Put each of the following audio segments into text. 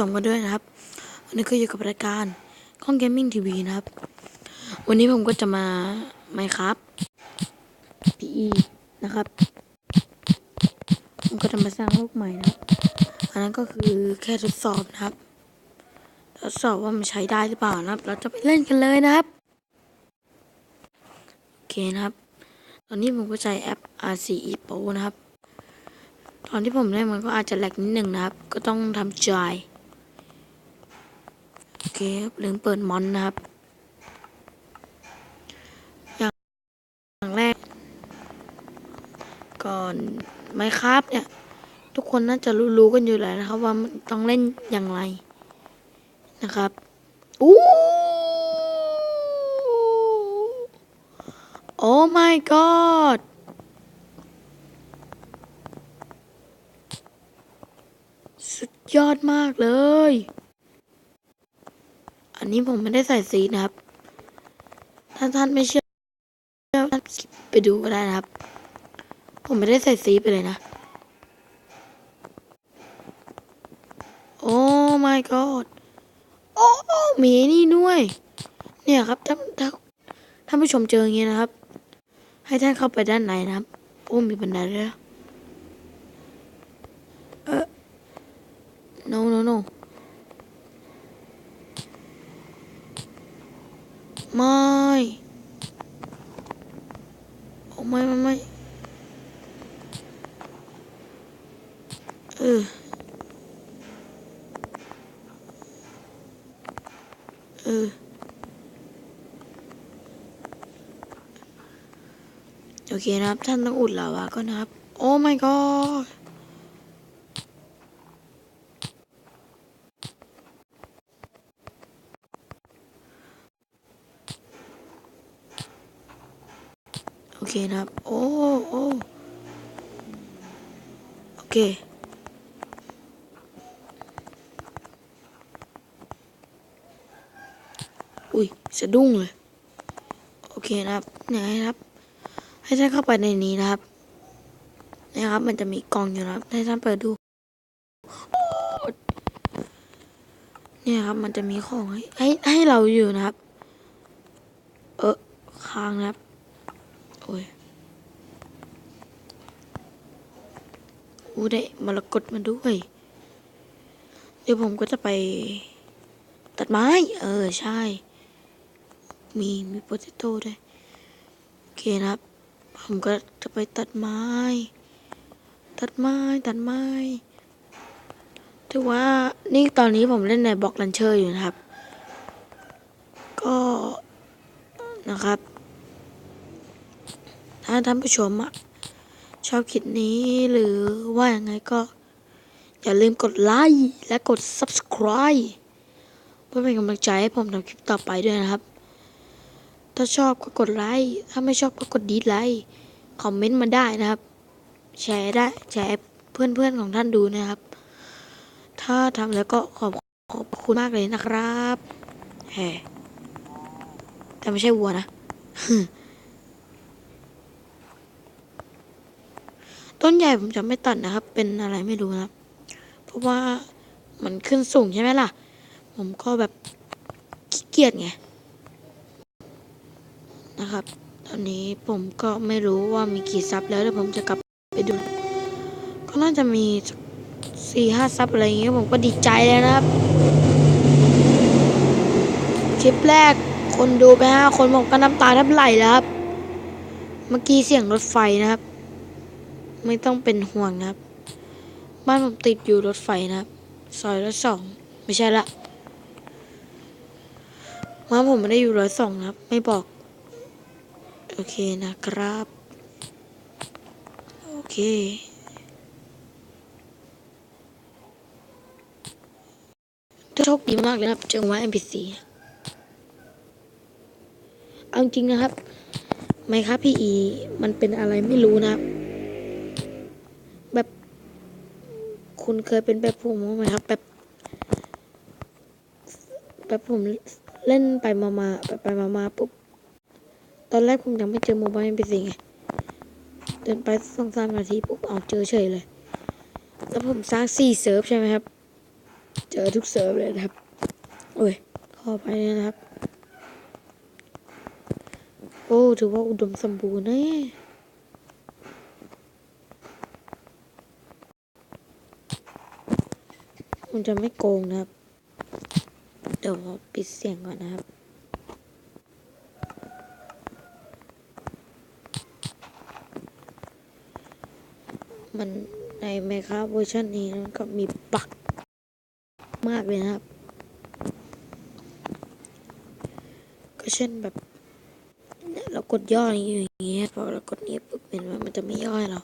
ชมกันด้วยนะครับวันนี้ก็อยู่กับรายการข้องเกมมิ่งทีวีนะครับ วันนี้ผมก็จะมาไมครับ PE นะครับผมก็จะมาสร้างโลกใหม่นะอันนั้นก็คือแค่ทดสอบนะครับทดสอบว่ามันใช้ได้หรือเปล่านะครับ เราจะไปเล่นกันเลยนะครับโอเคนะครับ ตอนนี้ผมก็ใช้แอป RCE Pro นะครับ ตอนที่ผมเล่นมันก็อาจจะแหลกนิดหนึ่งนะครับ ก็ต้องทำใจ โอเคครับลืมเปิดมอนนะครับ อย่างแรก ก่อนไมครับเนี่ย ทุกคนน่าจะรู้ๆกันอยู่แล้วนะครับ ว่ามันต้องเล่นอย่างไรนะครับอู้โอ้ my god สุดยอดมากเลย อันนี้ผมไม่ได้ใส่สีนะครับ ถ้าท่านไม่เชื่อท่านไปดูก็ได้นะครับ ผมไม่ได้ใส่สีไปเลยนะ โอ้ my god โอ้มีนี่ด้วย เนี่ยครับถ้าถ้าท่านผู้ชมเจออย่างนี้นะครับ ให้ท่านเข้าไปด้านในนะครับโอ้มีบันไดด้วยเออ no no no ไม่โอ้ไม่ไม่ไม่เออเออโอเคนะครับ ท่านต้องอุดลาวาก็นะครับ โอ้ my god โอเค นะครับ โอ้โอ้โอเคอุ้ยสะดุ้งเลย โอเคนะครับเนี่ยครับ ให้ท่านเข้าไปในนี้นะครับ นะครับ มันจะมีกล่องอยู่นะครับ ให้ท่านเปิดดูเนี่ยครับ มันจะมีของให้ให้ให้เราอยู่นะครับ เออค้างนะครับ โอ้ยอู้ได้มรกตมาด้วย เดี๋ยวผมก็จะไป ตัดไม้ เออ ใช่ มีมีโปเตโต้ด้วย โอเคนะครับ ผมก็จะไปตัดไม้ ตัดไม้ ตัดไม้ถือว่านี่ตอนนี้ผมเล่นในบล็อกลันเชอร์อยู่นะครับ ก็นะครับ ถ้าท่านผู้ชมอะชอบคลิปนี้หรือว่าอย่างไงก็ อย่าลืมกดไลค์และกด subscribe เพื่อเป็นกำลังใจให้ผมทำคลิปต่อไปด้วยนะครับ ถ้าชอบก็กดไลค์ถ้าไม่ชอบก็กดดีไลค์คอมเมนต์มาได้นะครับ แชร์ได้แชร์เพื่อนๆของท่านดูนะครับ ถ้าทำแล้วก็ขอบขอบคุณมากเลยนะครับแหมแต่ไม่ใช่วัวนะ ต้นใหญ่ผมจะไม่ตัดนะครับ เป็นอะไรไม่รู้นะครับ เพราะว่ามันขึ้นสูงใช่ไหมล่ะ ผมก็แบบขี้เกียจไงนะครับ ตอนนี้ผมก็ไม่รู้ว่ามีกี่ซับแล้วเดี๋ยวผมจะกลับไปดู ก็น่าจะมีสี่ห้าซับอะไรอย่างเงี้ยผมก็ดีใจแล้วนะครับ คลิปแรกคนดูไปห้าคนผมก็น้ำตาแทบไหลแล้วครับ เมื่อกี้เสียงรถไฟนะครับ ไม่ต้องเป็นห่วงนะครับ บ้านผมติดอยู่รถไฟนะครับ ซอยร้อยสองไม่ใช่ละว่าผมไม่ได้อยู่ร้อยสองนะครับ ไม่บอก โอเคนะครับ โอเคโชคดีมากเลยนะครับเจอว่า NPC เอาจริงนะครับ ไม่ครับพี่อี มันเป็นอะไรไม่รู้นะครับ คุณเคยเป็นแบบผมไหมครับแบบแบบผมเล่นไปมามาไปไปมามาปุ๊บตอนแรกผมยังไม่เจอโมบายเป็นสิไงเดินไปสองสามนาทีปุ๊บเอาเจอเฉยเลย แล้วผมสร้างสี่เซิร์ฟใช่ไหมครับ เจอทุกเซิร์ฟเลยนะครับโอ้ยขอไปนะครับ โอ้ ถือว่าอุดมสมบูรณ์นะ มันจะไม่โกงนะครับ เดี๋ยวปิดเสียงก่อนนะครับ มันในไมครับเวอร์ชันนี้มันก็มีบักมากเลยนะครับ ก็เช่นแบบเนี่ยเรากดย่ออยู่อย่างเงี้ยพอเรากดนี้ปุ๊บเห็นว่ามันจะไม่ย่อยเรา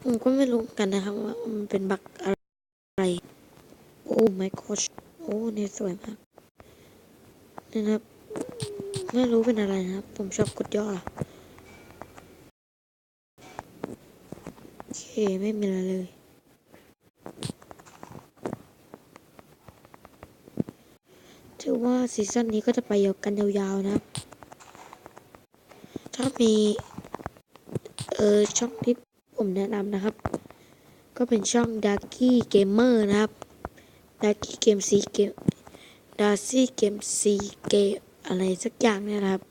ผมก็ไม่รู้กันนะครับว่ามันเป็นบัก ไม่กอชโอ้เนี่ยสวยมากนะครับ ไม่รู้เป็นอะไรนะครับ ผมชอบกดย่อโอเค ไม่มีอะไรเลยถือว่าซีซั่นนี้ก็จะไปยาวกันยาวๆนะครับถ้ามี เออช่องที่ผมแนะนำนะครับ ก็เป็นช่อง d a r k y Gamer นะครับ d a r k y Game C Game d a r c y Game C Game อะไรสักอย่างเนี่ยนะครับ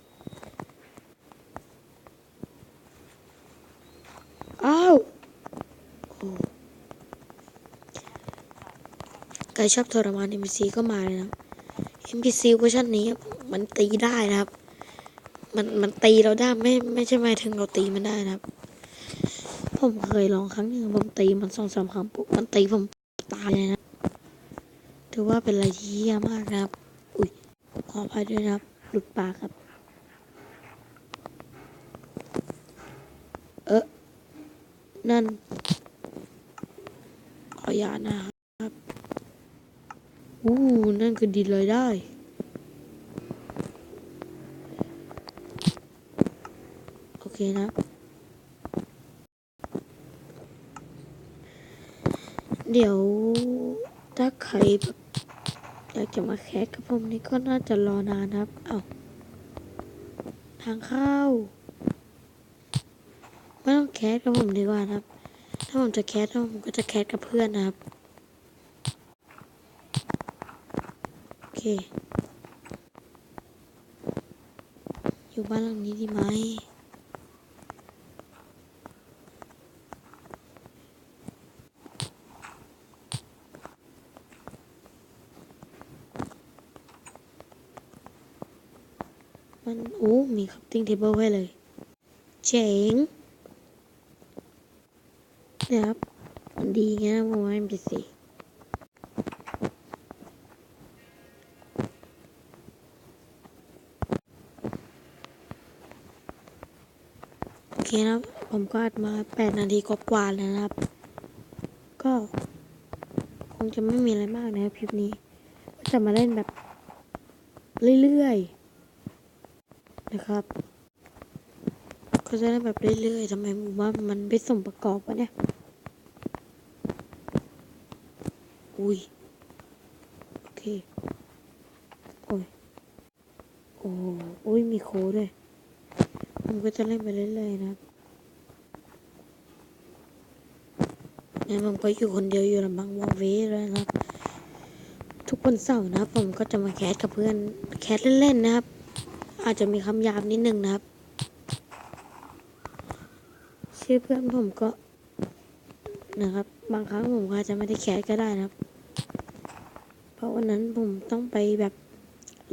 อ้าวใครชอบทรมาน NPC ก็มาเลยนะ NPC เวอร์ชันนี้มันตีได้นะครับ มันมันตีเราได้ไม่ไม่ใช่หมายถึงเราตีมันได้นะครับ ผมเคยลองครั้งหนึ่งผมตีมันสองสามครั้งปุ๊บมันตีผมตายเลยนะ ถือว่าเป็นอะไรที่เยี่ยมากนะครับ อุ้ยขออภัยด้วยนะครับ หลุดปากครับ เออนั่น ขออย่าตนะครับ อู้นั่นคือดินลอยได้โอเคนะเดี๋ยว จะมาแคสกับผมนี่ก็น่าจะรอนานครับ เอาทางเข้า ไม่ต้องแคสกับผมดีกว่าครับ ถ้าผมจะแคสผมก็จะแคสกับเพื่อนนะครับ โอเค อยู่บ้านหลังนี้ดีไหม มันโอ้มีคัพ ติ้งเทเบิลให้เลย เจ๋งนี่ยครับมันดีไงนะผมว่า NPC โอเคนะครับ ผมก็อัดมา 8 นาทีกว่าๆแล้วนะครับ ก็ คงจะไม่มีอะไรมากนะครับคลิปนี้ จะมาเล่นแบบ เรื่อยๆ นะครับก็จะได้แบบเรื่อยๆทำไมผมว่ามันไม่สมประกอบวะเนี่ย อุ้ย โอเค โอ้ย โอ้โอ้ย มีโค้ดด้วย ผมก็จะเล่นไปเรื่อยๆนะครับงั้นผมก็อยู่คนเดียวอยู่ลำพังวอลเวเลยนะครับ ทุกวันเสาร์นะผมก็จะมาแคสกับเพื่อน แคสเล่นๆนะครับ อาจจะมีคำหยาบนิดนึงนะครับ ชื่อเพื่อนผมก็นะครับ บางครั้งผมอาจจะไม่ได้แคสก็ได้นะครับ เพราะวันนั้นผมต้องไปแบบ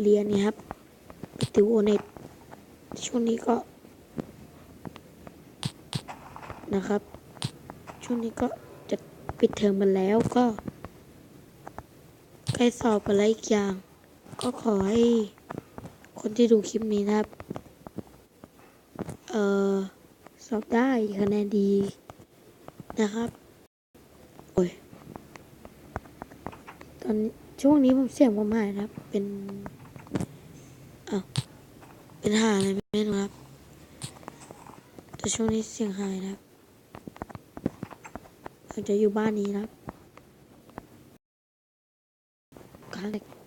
เรียนเนี่ยครับไปติวโอเน็ตช่วงนี้ก็ นะครับ ช่วงนี้ก็จะปิดเทอมกันแล้วก็ใกล้สอบอะไรอีกอย่าง ก็ขอให้ คนที่ดูคลิปนี้นะครับ เอ่อสอบได้คะแนนดีนะครับ โอ้ย ตอนช่วงนี้ผมเสียงผมหายนะครับ เป็นอ้าวเป็นหาอะไรไม่รู้ครับ แต่ช่วงนี้เสียงหายนะครับเราจะอยู่บ้านนี้นะครับครั้งแรก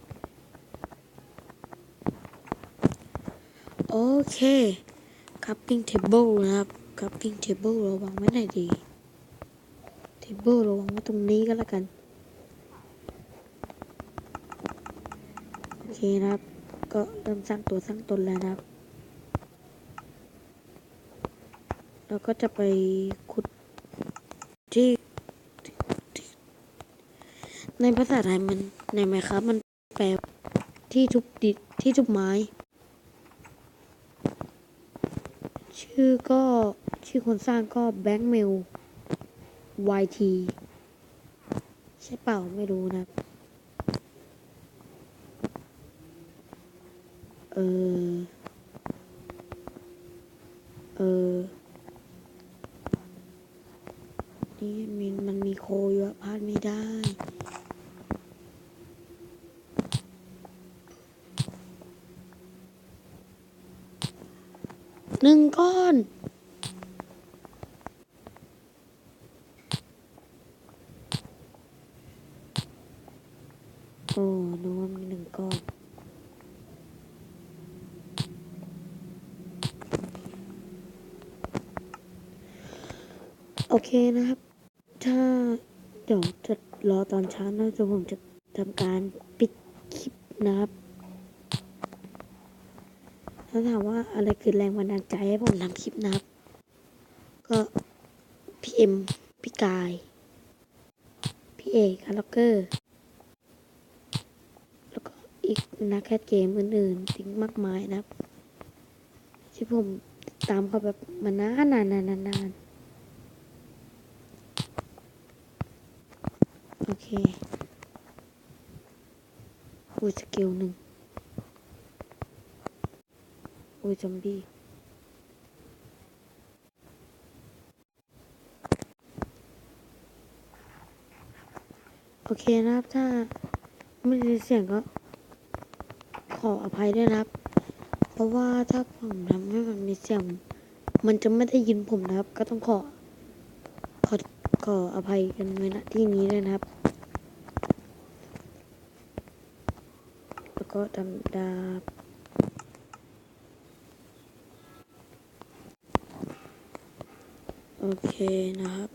โอเค cupping table นะครับ cupping table เราวางไว้ไหนดี table เราวางไว้ตรงนี้ก็แล้วกัน โอเคนะครับ ก็เริ่มสร้างตัวสร้างตนแล้วนะครับ เราก็จะไปขุดที่ในภาษาไทยมันในไหมครับมันแปลที่ทุบดิที่ทุบไม้ ชื่อก็ชื่อคนสร้างก็แบงค์เมล YT ใช่เปล่าไม่รู้นะครับเออ เออ นี่มันมันมีโคอยู่อะพลาดไม่ได้ หนึ่งก้อน โอ้นึกว่ามีหนึ่งก้อนโอเคนะครับ ถ้าเดี๋ยวจะรอตอนเช้านะเดี๋ยวผมจะทำการปิดคลิปนะครับ ถ้าถามว่าอะไรคือแรงบันดาลใจให้ผมทำคลิปนะครับ ก็พี่เอ็มพี่กาย พี่เอกอาร์ล็อกเกอร์ แล้วก็อีกนักแคสเกมอื่นๆทิ้งมากมายนะครับ ที่ผมตามเขาแบบมานานนานนานนานโอเคอุ้ยสกิลหนึ่ง อุ้ยซอมบี้โอเคนะครับถ้าไม่ได้เสียงก็ขออภัยด้วยนะครับ เพราะว่าถ้าผมทำให้มันมีเสียง มันจะไม่ได้ยินผมนะครับ ก็ต้องขอ ขอขออภัยกันไว้ณที่นี้ด้วยนะครับ แล้วก็ทำดาบ โอเคนะครับ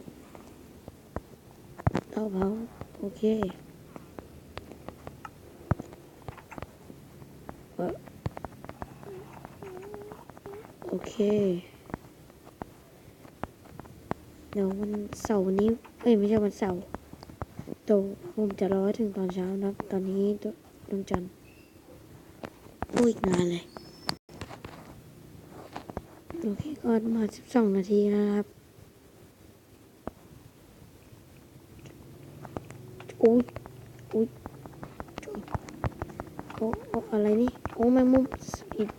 เตาเผาโอเคเออโอเค เดี๋ยววันเสาร์นี้ เอ้ย ไม่ใช่วันเสาร์เดี๋ยวผมจะรอถึงตอนเช้านะตอนนี้ดดวงจันทร์โอ้ยอีกนานเลย โอเค ก็มาสิบสองนาทีนะครับ อุ้ยอุ้ยโอ้โอ้อะไรนี่โอ้แมงมุมสปีด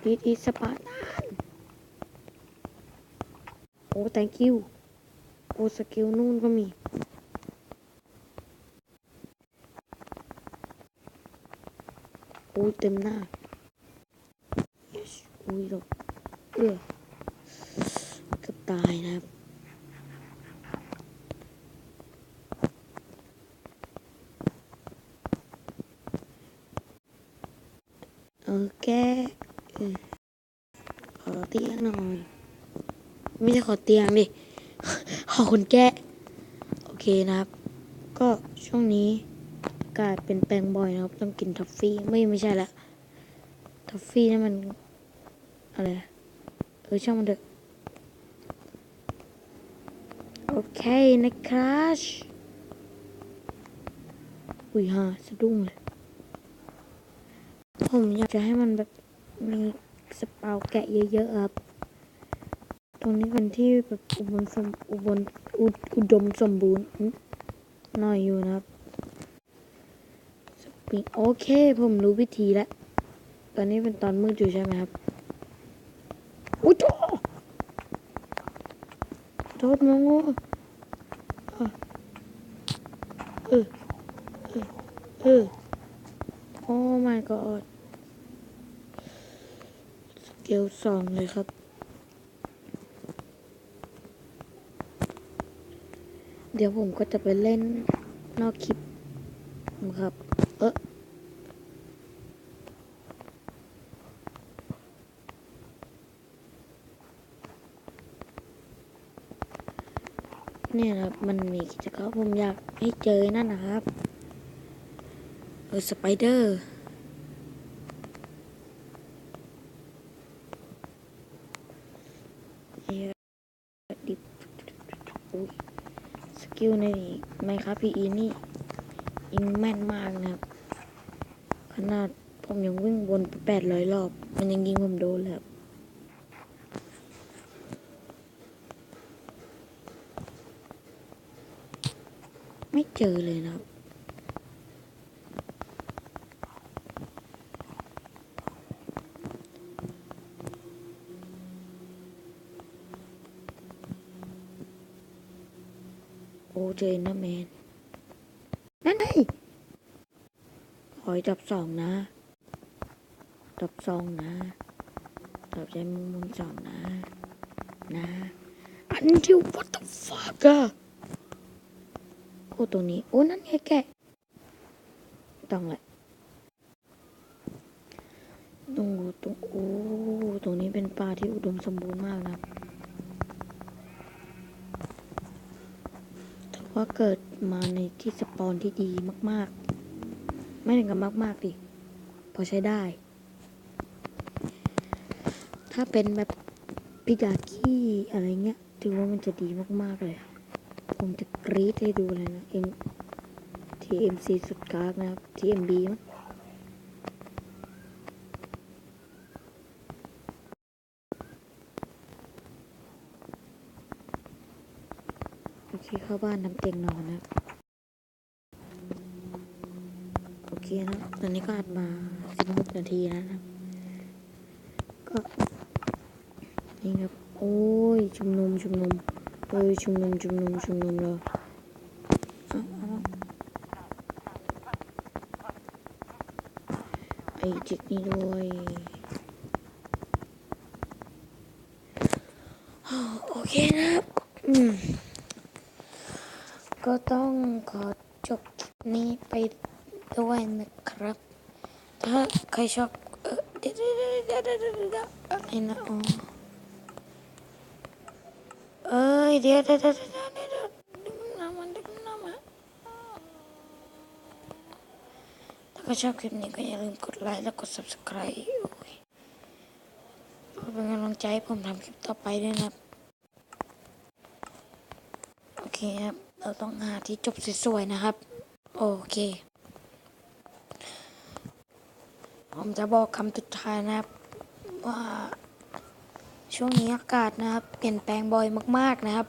ปีดอีสปาร์ตานโอ้ thank you โอ้สกิลนู่นก็มีโอ้เต็มหน้า yes อุ้ยหลบเออกือบตายนะครับ โอเคเออขอเตียงหน่อยไม่ใช่ขอเตียงดิ ขอคนแก้ โอเคนะครับ ก็ช่วงนี้อากาศเป็นแปลงบ่อยนะครับ ต้องกินทัฟฟี่ ไม่ไม่ใช่ละทัฟฟี่นั่นมัน อะไร เออช่างมันเถอะ โอเคนะครับอุ้ยฮะสะดุ้งเลย ผมอยากจะให้มันแบบมีสเปาแกะเยอะๆครับ ตรงนี้เป็นที่แบบอุบลสมอุบลอุอุดมสมบูรณ์หน่อยอยู่นะครับสปริงโอเค ผมรู้วิธีแล้ว ตอนนี้เป็นตอนมืดอยู่ใช่ไหมครับอุ้ยโทษโทษมงอะเออเออเออโอ้ my god เกลสองเลยครับ เดี๋ยวผมก็จะไปเล่นนอกคลิปนะครับ เออเนี่ยนะครับ มันมีกิจกรรมผมอยากให้เจอนั่นนะครับ เออสไปเดอร์ กิลในไมครับพีอีนี่ยิงแม่นมากนะครับ ขนาดผมยังวิ่งวนไปแปดร้อยรอบ มันยังยิงผมโดนเลยครับไม่เจอเลยนะครับ โอ้เจอนะแมน นั่นไงขอยดับสองนะดับสองนะดับใจมุมมุมสองนะ นะ อันเดียว what the fuck อะโอ้ตรงนี้ โอ้นั่นไงแกะต้องแหละตรงตรงโอ้ตรงนี้เป็นป่าที่อุดมสมบูรณ์มากนะครับ ถือ ว่าเกิดมาในที่สปอนที่ดีมาก ๆ ไม่ถึงกับมาก ๆ ดิ พอใช้ได้ ถ้าเป็นแบบพิจากี้อะไรเงี้ยถือว่ามันจะดีมาก ๆ เลย ผมจะกรี๊ดให้ดูเลยนะเอ็ม TMC สุดกากนะครับ TMB มั้ง โอเคเข้าบ้านทำเตียงนอนนะ โอเคนะตอนนี้ก็อัดมา16นาทีแล้วนะ ก็ นี่ครับ โอ้ย ชุมนุมชุมนุมเอ้ยชุมนุมชุมนุมชุมนุมเลยอาเอาไอ้จิกนี่ด้วย โอเคนะครับ อืม ก็ต้องขอจบคลิปนี้ไปด้วยนะครับ ถ้าใครชอบเออเดี๋ยวเดี๋ยวเดี๋ยวเดี๋ยวอะไรนะอ๋อเอ้ยเดี๋ยวเดี๋ยวเดี๋ยวเดี๋ยวดึงน้ำมันดึงน้ำมันถ้าใครชอบคลิปนี้ก็อย่าลืมกดไลค์และกด subscribe เพื่อเป็นกำลังใจให้ผมทำคลิปต่อไปด้วยนะครับ โอเคครับ เราต้องหาที่จบสวยๆนะครับ โอเค ผมจะบอกคำสุดท้ายนะครับ ว่าช่วงนี้อากาศนะครับ เปลี่ยนแปลงบ่อยมาก ๆนะครับ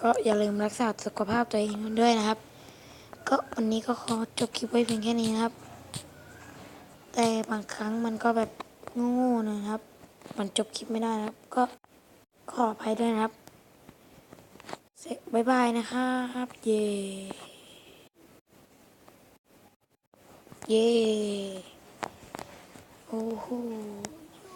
ก็อย่าลืมรักษาสุขภาพตัวเองด้วยนะครับ ก็วันนี้ก็ขอจบคลิปไว้เพียงแค่นี้นะครับ แต่บางครั้งมันก็แบบงูนะครับ มันจบคลิปไม่ได้นะครับ ก็ขออภัยด้วยนะครับ เสร็จบายบายนะครับเย่เย่โอ้โห